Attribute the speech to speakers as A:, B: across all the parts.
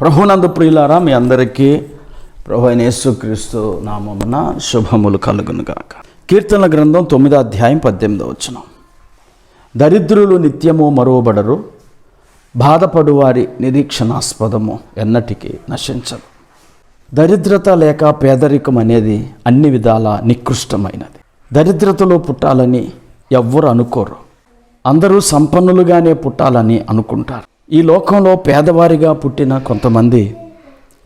A: ప్రభునందు ప్రియులారా మీ అందరికీ ప్రభు అయిన యేసుక్రీస్తు నామమున శుభములు కలుగునుగాక. కీర్తనల గ్రంథం తొమ్మిదో అధ్యాయం పద్దెనిమిదో వచ్చిన దరిద్రులు నిత్యము మరువబడరు బాధపడువారి నిరీక్షణాస్పదము ఎన్నటికీ నశించదు. దరిద్రత లేక పేదరికం అనేది అన్ని విధాల నికృష్టమైనది. దరిద్రతలో పుట్టాలని ఎవ్వరు అనుకోరు. అందరూ సంపన్నులుగానే పుట్టాలని అనుకుంటారు. ఈ లోకంలో పేదవారిగా పుట్టిన కొంతమంది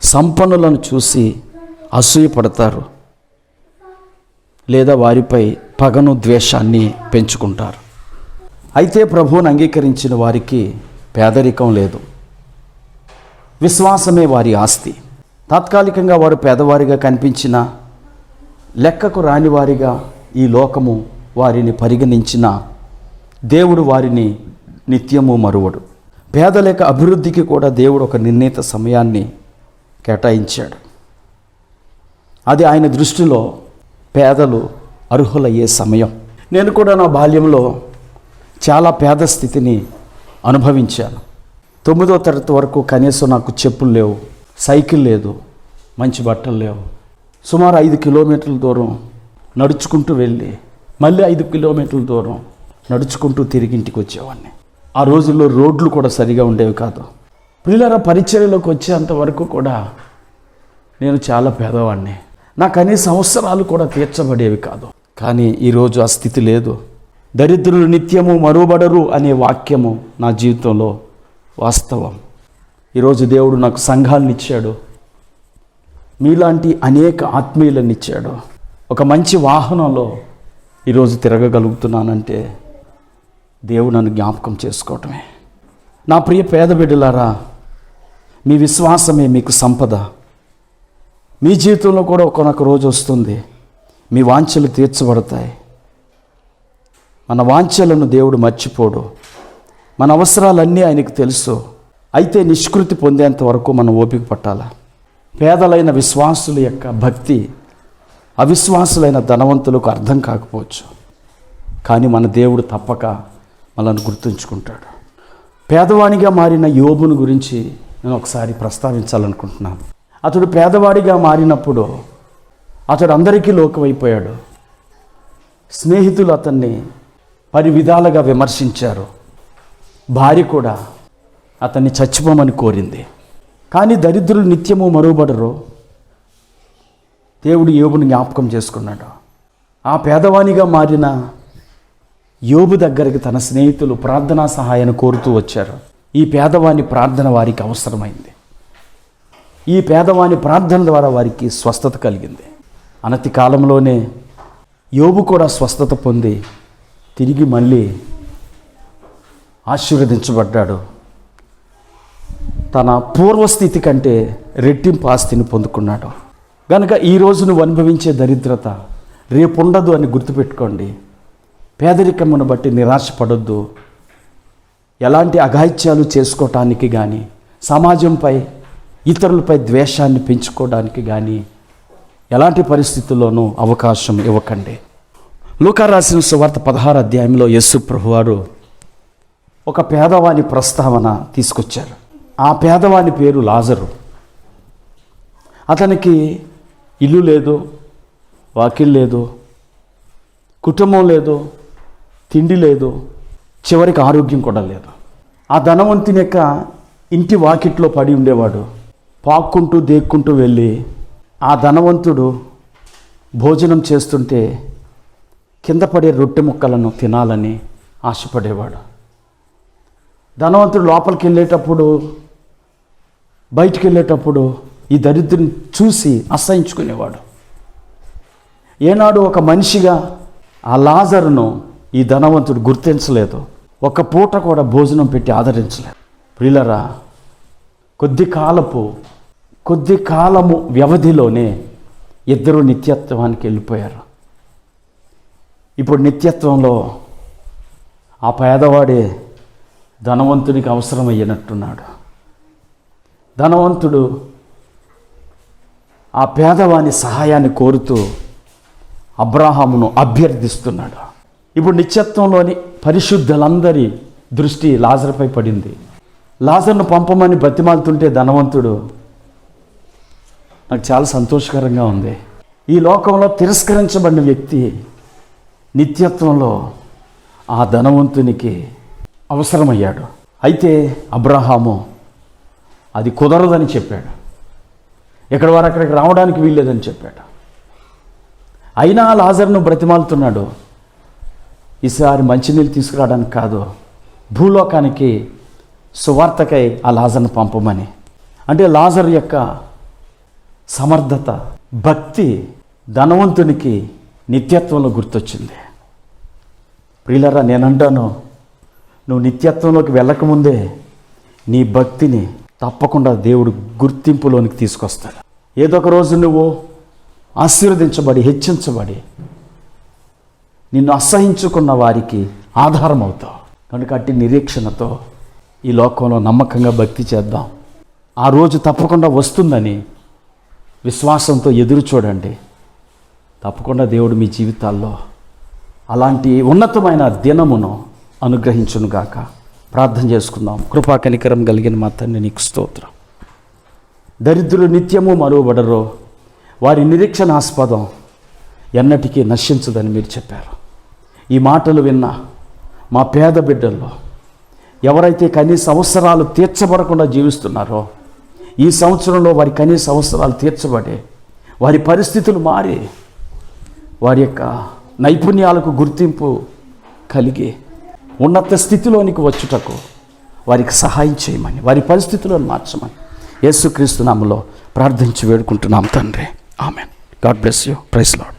A: సంపన్నులను చూసి అసూయపడతారు లేదా వారిపై పగను ద్వేషాన్ని పెంచుకుంటారు. అయితే ప్రభువును అంగీకరించిన వారికి పేదరికం లేదు. విశ్వాసమే వారి ఆస్తి. తాత్కాలికంగా వారు పేదవారిగా కనిపించిన లెక్కకు రాని వారిగా ఈ లోకము వారిని పరిగణించిన దేవుడు వారిని నిత్యము మరువడు. పేదలేక అభివృద్ధికి కూడా దేవుడు ఒక నిర్ణీత సమయాన్ని కేటాయించాడు. అది ఆయన దృష్టిలో పేదలు అర్హులయ్యే సమయం. నేను కూడా నా బాల్యంలో చాలా పేద స్థితిని అనుభవించాను. తొమ్మిదో తరగతి వరకు కనీసం నాకు చెప్పులు లేవు సైకిల్ లేదు మంచి బట్టలు లేవు. సుమారు ఐదు కిలోమీటర్ల దూరం నడుచుకుంటూ వెళ్ళి మళ్ళీ ఐదు కిలోమీటర్ల దూరం నడుచుకుంటూ తిరిగి ఇంటికి వచ్చేవాడిని. ఆ రోజుల్లో రోడ్లు కూడా సరిగా ఉండేవి కాదు. పిల్లల పరిచర్యలోకి వచ్చేంత వరకు కూడా నేను చాలా పేదవాడిని. నాకు అనేక అవసరాలు కూడా తీర్చబడేవి కాదు. కానీ ఈరోజు ఆ స్థితి లేదు. దరిద్రులు నిత్యము మరువబడరు అనే వాక్యము నా జీవితంలో వాస్తవం. ఈరోజు దేవుడు నాకు సంఘాలను ఇచ్చాడు. మీలాంటి అనేక ఆత్మీయులను ఇచ్చాడు. ఒక మంచి వాహనంలో ఈరోజు తిరగగలుగుతున్నానంటే దేవుడు నన్ను జ్ఞాపకం చేసుకోవటమే. నా ప్రియ పేద బిడ్డలారా మీ విశ్వాసమే మీకు సంపద. మీ జీవితంలో కూడా ఒకనొక రోజు వస్తుంది. మీ వాంఛలు తీర్చబడతాయి. మన వాంఛలను దేవుడు మర్చిపోడు. మన అవసరాలన్నీ ఆయనకు తెలుసు. అయితే నిష్కృతి పొందేంత వరకు మనం ఓపిక పట్టాలా. పేదలైన విశ్వాసుల యొక్క భక్తి అవిశ్వాసులైన ధనవంతులకు అర్థం కాకపోవచ్చు. కానీ మన దేవుడు తప్పక మనల్ని గుర్తుంచుకుంటాడు. పేదవాడిగా మారిన యోబును గురించి నేను ఒకసారి ప్రస్తావించాలనుకుంటున్నాను. అతడు పేదవాడిగా మారినప్పుడు అతడు అందరికీ లోకమైపోయాడు. స్నేహితులు అతన్ని పది విధాలుగా విమర్శించారు. భార్య కూడా అతన్ని చచ్చిపోమని కోరింది. కానీ దరిద్రులు నిత్యము మరువబడరు. దేవుడు యోగుని జ్ఞాపకం చేసుకున్నాడు. ఆ పేదవానిగా మారిన యోబు దగ్గరికి తన స్నేహితులు ప్రార్థనా సహాయాన్ని కోరుతూ వచ్చారు. ఈ పేదవాని ప్రార్థన వారికి అవసరమైంది. ఈ పేదవాని ప్రార్థన ద్వారా వారికి స్వస్థత కలిగింది. అనతి కాలంలోనే యోబు కూడా స్వస్థత పొంది తిరిగి మళ్ళీ ఆశీర్వదించబడ్డాడు. తన పూర్వస్థితి కంటే రెట్టింపు ఆస్తిని పొందుకున్నాడు. కనుక ఈరోజు నువ్వు అనుభవించే దరిద్రత రేపు ఉండదు అని గుర్తుపెట్టుకోండి. పేదరికమును బట్టి నిరాశపడొద్దు. ఎలాంటి అఘాయిత్యాలు చేసుకోవటానికి కానీ సమాజంపై ఇతరులపై ద్వేషాన్ని పెంచుకోవడానికి కానీ ఎలాంటి పరిస్థితుల్లోనూ అవకాశం ఇవ్వకండి. లూకా రాసిన సువార్త పదహారు అధ్యాయంలో యస్సు ప్రభువారు ఒక పేదవాని ప్రస్తావన తీసుకొచ్చారు. ఆ పేదవాని పేరు లాజరు. అతనికి ఇల్లు లేదు వాకిల్ లేదు కుటుంబం లేదు తిండి లేదు చివరికి ఆరోగ్యం కూడా లేదు. ఆ ధనవంతుని యొక్క ఇంటి వాకిట్లో పడి ఉండేవాడు. పాక్కుంటూ దేక్కుంటూ వెళ్ళి ఆ ధనవంతుడు భోజనం చేస్తుంటే కింద పడే రొట్టె ముక్కలను తినాలని ఆశపడేవాడు. ధనవంతుడు లోపలికి వెళ్ళేటప్పుడు బయటికి వెళ్ళేటప్పుడు ఈ దరిద్రుని చూసి అసహించుకునేవాడు. ఏనాడు ఒక మనిషిగా ఆ లాజరును ఈ ధనవంతుడు గుర్తించలేదు. ఒక పూట కూడా భోజనం పెట్టి ఆదరించలేదు. ప్రియులరా కొద్ది కాలపు కొద్ది కాలము వ్యవధిలోనే ఇద్దరు నిత్యత్వానికి వెళ్ళిపోయారు. ఇప్పుడు నిత్యత్వంలో ఆ పేదవాడే ధనవంతునికి అవసరమయ్యినట్టున్నాడు. ధనవంతుడు ఆ పేదవాని సహాయాన్ని కోరుతూ అబ్రాహామును అభ్యర్థిస్తున్నాడు. ఇప్పుడు నిత్యత్వంలోని పరిశుద్ధులందరి దృష్టి లాజర్పై పడింది. లాజర్ను పంపమని బతిమాలుతుంటే ధనవంతుడు నాకు చాలా సంతోషకరంగా ఉంది. ఈ లోకంలో తిరస్కరించబడిన వ్యక్తి నిత్యత్వంలో ఆ ధనవంతునికి అవసరమయ్యాడు. అయితే అబ్రహాము అది కుదరదని చెప్పాడు. ఎక్కడ వారు అక్కడికి రావడానికి వీల్లేదని చెప్పాడు. అయినా లాజర్ను బ్రతిమాలుతున్నాడు. ఈసారి మంచినీళ్ళు తీసుకురావడానికి కాదు భూలోకానికి సువార్తకై ఆ లాజర్ను పంపమని. అంటే లాజర్ యొక్క సమర్థత భక్తి ధనవంతునికి నిత్యత్వంలో గుర్తొచ్చింది. ప్రియులరా నేనంటాను నువ్వు నిత్యత్వంలోకి వెళ్ళకముందే నీ భక్తిని తప్పకుండా దేవుడు గుర్తింపులోనికి తీసుకొస్తాడు. ఏదో ఒక రోజు నువ్వు ఆశీర్వదించబడి హెచ్చించబడి నిన్ను అసహించుకున్న వారికి ఆధారం అవుతావు కనుక అట్టి నిరీక్షణతో ఈ లోకంలో నమ్మకంగా భక్తి చేద్దాం. ఆ రోజు తప్పకుండా వస్తుందని విశ్వాసంతో ఎదురు చూడండి. తప్పకుండా దేవుడు మీ జీవితాల్లో అలాంటి ఉన్నతమైన దినమును అనుగ్రహించునుగాక ప్రార్థన చేసుకుందాం. కృపా కనికరం కలిగిన మా తండ్రి నీకు స్తోత్రం. దరిద్రులు నిత్యము మరువబడరో. వారి నిరీక్షణాస్పదం ఎన్నటికీ నశించదని మీరు చెప్పారు. ఈ మాటలు విన్న మా పేద బిడ్డల్లో ఎవరైతే కనీస అవసరాలు తీర్చబడకుండా జీవిస్తున్నారో ఈ సంవత్సరంలో వారి కనీస అవసరాలు తీర్చబడే వారి పరిస్థితులు మారి వారి యొక్క నైపుణ్యాలకు గుర్తింపు కలిగి ఉన్నత స్థితిలోనికి వచ్చుటకు వారికి సహాయం చేయమని వారి పరిస్థితులను మార్చమని యేసుక్రీస్తు నామలో ప్రార్థించి వేడుకుంటున్నాం తండ్రి. Amen. God bless you. Praise lord